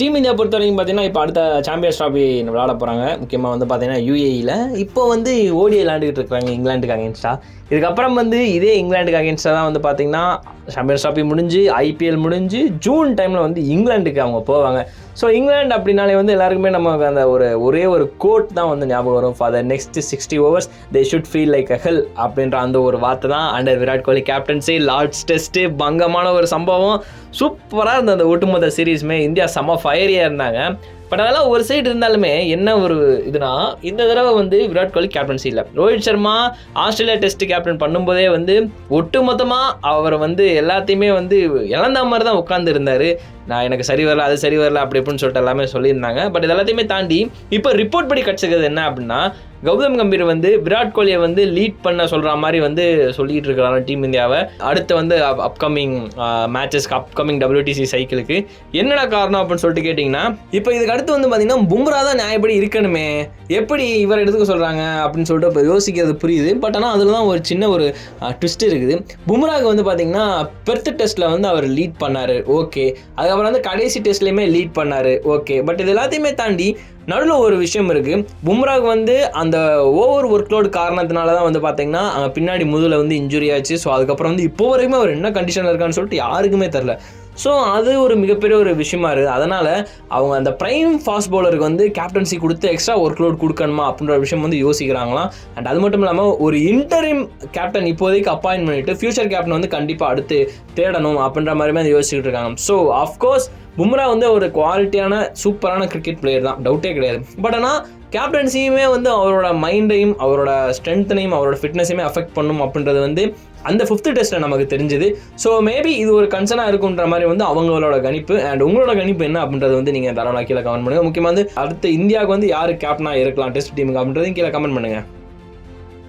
Team India பொறுத்த வரைக்கும் பார்த்தீங்கன்னா இப்போ அடுத்த சாம்பியன்ஸ் ட்ராஃபி விளாட போகிறாங்க முக்கியமாக வந்து பார்த்தீங்கன்னா யூஏயில் இப்போ வந்து ஓடிஐ விளாண்டுக்கிட்டு இருக்கிறாங்க இங்கிலாந்துக்கு அகேன்ஸ்டாக இதுக்கப்புறம் வந்து இதே இங்கிலாந்துக்கு அகேன்ஸ்டாக தான் வந்து பார்த்தீங்கன்னா சாம்பியன்ஸ் ட்ராஃபி முடிஞ்சு ஐபிஎல் முடிஞ்சு ஜூன் டைமில் வந்து இங்கிலாந்துக்கு அவங்க போவாங்க. ஸோ இங்கிலாந்து அப்படின்னாலே வந்து எல்லாருக்குமே நமக்கு அந்த ஒரு ஒரே ஒரு கோட் தான் வந்து ஞாபகம் வரும். For the next sixty overs they should feel like a hell அப்படின்ற அந்த ஒரு வார்த்தை தான் under Virat Kohli captaincy Lord's test பங்கமான ஒரு சம்பவம். சூப்பராக இருந்த அந்த ஒட்டுமொத்த சீரீஸுமே இந்தியா செம்ம ஃபயரியாக இருந்தாங்க. பட் அதெல்லாம் ஒரு சைடு இருந்தாலுமே என்ன ஒரு இதுனா இந்த தடவை வந்து விராட் கோலி கேப்டன்சி இல்லை. Rohit Sharma Australia test captain பண்ணும்போதே வந்து ஒட்டுமொத்தமாக அவரை வந்து எல்லாத்தையுமே வந்து இழந்த மாதிரி தான் உட்கார்ந்து இருந்தார். நான் எனக்கு சரி வரல அது சரி வரல அப்படி இப்படின்னு சொல்லிட்டு எல்லாமே சொல்லியிருந்தாங்க. பட் இது எல்லாத்தையுமே தாண்டி இப்போ ரிப்போர்ட் படி கிடச்சிக்கிறது என்ன அப்படின்னா கௌதம் கம்பீர் வந்து விராட் கோலியை வந்து லீட் பண்ண சொல்கிற மாதிரி வந்து சொல்லிட்டு இருக்கிறாங்க டீம் இந்தியாவை அடுத்து வந்து அப்கமிங் மேட்சஸ்க்கு அப்கமிங் டபிள்யூடிசி சைக்கிளுக்கு என்னடா காரணம் அப்படின்னு சொல்லிட்டு கேட்டிங்கன்னா இப்போ இதுக்கு அடுத்து வந்து பார்த்தீங்கன்னா பும்ரா தான் நியாயப்படி இருக்கணுமே. எப்படி இவர் எடுத்துக்க சொல்கிறாங்க அப்படின்னு சொல்லிட்டு இப்போ யோசிக்கிறது புரியுது. பட் ஆனால் அதில் தான் ஒரு சின்ன ஒரு ட்விஸ்ட் இருக்குது. பும்ராக்கு வந்து பார்த்தீங்கன்னா பெர்த் டெஸ்ட்டில் வந்து அவர் லீட் பண்ணார். ஓகே அதுக்கப்புறம் வந்து கடைசி டெஸ்ட்லேயுமே லீட் பண்ணார். ஓகே பட் இது எல்லாத்தையுமே தாண்டி நடுவில் ஒரு விஷயம் இருக்குது பும்ராக் வந்து அந்த ஓவர் ஒர்க் லோடு காரணத்தினால தான் வந்து பார்த்தீங்கன்னா பின்னாடி முதுகில் வந்து இன்ஜுரி ஆச்சு. ஸோ அதுக்கப்புறம் வந்து இப்போ வரைக்குமே அவர் என்ன கண்டிஷனில் இருக்கான்னு சொல்லிட்டு யாருக்குமே தெரில ஸோ அது ஒரு மிகப்பெரிய ஒரு விஷயமா இருக்குது அதனால் அவங்க அந்த ப்ரைம் ஃபாஸ்ட் பவுலருக்கு வந்து கேப்டன்சி கொடுத்து எக்ஸ்ட்ரா ஒர்க் லோட் கொடுக்கணுமா அப்படின்ற ஒரு விஷயம் வந்து யோசிக்கிறாங்களாம். அண்ட் அது மட்டும் இல்லாமல் ஒரு இன்டரிம் கேப்டன் இப்போதைக்கு அப்பாயின்ட் பண்ணிட்டு ஃபியூச்சர் கேப்டன் வந்து கண்டிப்பாக அடுத்து தேடணும் அப்படின்ற மாதிரிமே வந்து யோசிச்சுட்டு இருக்காங்க. ஸோ அஃப்கோர்ஸ் பும்ரா வந்து ஒரு குவாலிட்டியான சூப்பரான கிரிக்கெட் பிளேயர் தான். டவுட்டே கிடையாது. பட் ஆனால் கேப்டன்சியுமே வந்து அவரோட மைண்டையும் அவரோட ஸ்ட்ரென்த்தனையும் அவரோட ஃபிட்னஸையுமே அஃபெக்ட் பண்ணும் அப்படின்றது வந்து அந்த ஃபிஃப்த் டெஸ்ட்டில் நமக்கு தெரிஞ்சுது. ஸோ மேபி இது ஒரு கன்சர்னாக இருக்குன்ற மாதிரி வந்து அவங்களோட கணிப்பு அண்ட் உங்களோட கணிப்பு என்ன அப்படின்றது வந்து நீங்கள் தரவனா கீழே கமெண்ட் பண்ணுங்கள் முக்கியமாக வந்து அடுத்த இந்தியாவுக்கு வந்து யார் கேப்டனாக இருக்கலாம் டெஸ்ட் டீமுக்கு அப்படின்றதையும் கீழே கமெண்ட் பண்ணுங்கள்